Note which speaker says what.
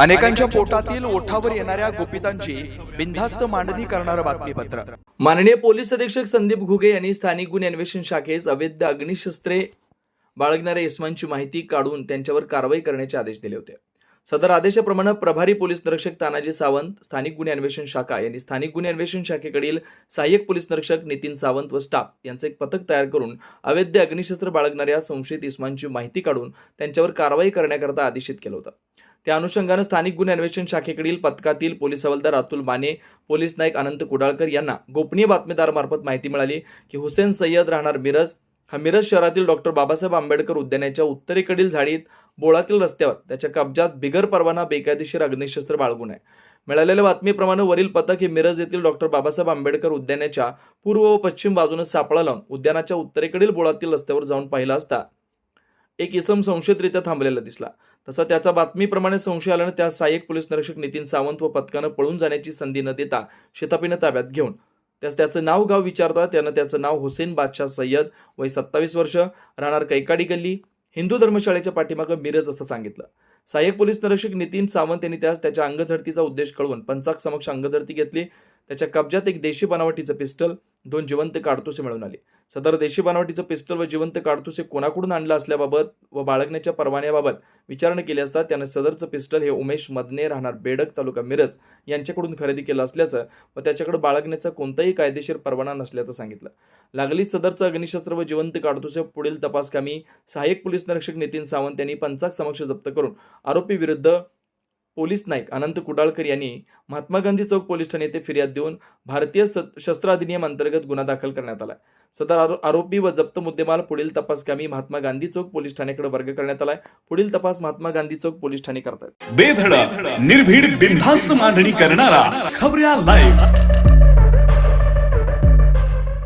Speaker 1: अनेकांच्या पोटातील ओठावर येणाऱ्या गोपितांची बिनधास्त मांडणी करणारं बातमीपत्र.
Speaker 2: माननीय पोलीस अधीक्षक संदीप घुगे यांनी स्थानिक गुन्हे अन्वेषण शाखेस अवैध अग्निशस्त्रे बाळगणाऱ्या इस्मांची माहिती काढून त्यांच्यावर कारवाई करण्याचे आदेश दिले होते. सदर आदेशाप्रमाणे प्रभारी पोलीस निरीक्षक तानाजी सावंत स्थानिक गुन्हे अन्वेषण शाखा यांनी स्थानिक गुन्हे अन्वेषण शाखेकडील सहाय्यक पोलीस निरीक्षक नितीन सावंत व स्टाफ यांचं एक पथक तयार करून अवैध अग्निशस्त्र बाळगणाऱ्या संशयित इस्मांची माहिती काढून त्यांच्यावर कारवाई करण्याकरता आदेशित केलं होतं. त्या अनुषंगानं स्थानिक गुन्हे अन्वेषण शाखेकडील पथकातील पोलीस हवालदार अतुल माने पोलीस नाईक अनंत कुडाळकर यांना गोपनीय बातमीदारामार्फत माहिती मिळाली की हुसेन सय्यद राहणार मिरज हा मिरज शहरातील डॉक्टर बाबासाहेब आंबेडकर उद्यानाच्या उत्तरेकडील झाडीत बोळातील रस्त्यावर त्याच्या कब्जात बिगर परवाना बेकायदेशीर अग्निशस्त्र बाळगून आहे. मिळालेल्या बातमीप्रमाणे वरील पथक हे मिरज येथील डॉक्टर बाबासाहेब आंबेडकर उद्यानाच्या पूर्व व पश्चिम बाजूने सापळा लावून उद्यानाच्या उत्तरेकडील बोळातील रस्त्यावर जाऊन पाहिला असता. एक इसम संशयितरित्या थांबलेला दिसला. तसा त्याचा बातमीप्रमाणे संशय आल्यानं त्या सहाय्यक पोलीस निरीक्षक नितीन सावंत व पथकानं पळून जाण्याची संधी न देता शेतापीनं ताब्यात घेऊन त्यास त्याचं नाव गाव विचारता त्यानं त्याचं नाव हुसेन बादशाह सय्यद वय सत्तावीस वर्ष राहणार कैकाडी गल्ली हिंदू धर्मशाळेच्या पाठीमागं मिरज असं सांगितलं. सहाय्यक पोलीस निरीक्षक नितीन सावंत यांनी त्यास त्याच्या अंगझडतीचा उद्देश कळवून पंचाक समक्ष अंगझडती घेतली. त्याच्या कब्जात एक देशी बनावटीचं पिस्टल दोन जिवंत काडतुसे मिळून आले. सदर देशी बनावटीचं पिस्टल व जिवंत काडतुसे कोणाकडून आणलं असल्याबाबत व बाळगण्याच्या परवान्याबाबत विचारणा केली असता त्यानं सदरचं पिस्टल हे उमेश मदने राहणार बेडक तालुका मिरज यांच्याकडून खरेदी केलं असल्याचं व त्याच्याकडे बाळगण्याचा कोणताही कायदेशीर परवाना नसल्याचं सांगितलं. लागली सदरचं अग्निशस्त्र व जिवंत काडतुसे पुढील तपासकामी सहाय्यक पोलीस निरीक्षक नितीन सावंत यांनी पंचाक समक्ष जप्त करून आरोपी विरुद्ध पोलीस नाईक अनंत कुडाळकर यांनी महात्मा गांधी चौक पोलीस ठाणे येथे फिर्याद देऊन भारतीय शस्त्र अधिनियम अंतर्गत गुन्हा दाखल करण्यात आला सदर आरोपी व जप्त मुद्देमाल पुढील तपासकामी महात्मा गांधी चौक पोलीस ठाण्याकडे वर्ग करण्यात आलाय. पुढील तपास महात्मा गांधी चौक पोलीस ठाणे करतात
Speaker 3: बेधडक निर्भीड बिनधास्त मांडणी करणारा खबऱ्या लाईव्ह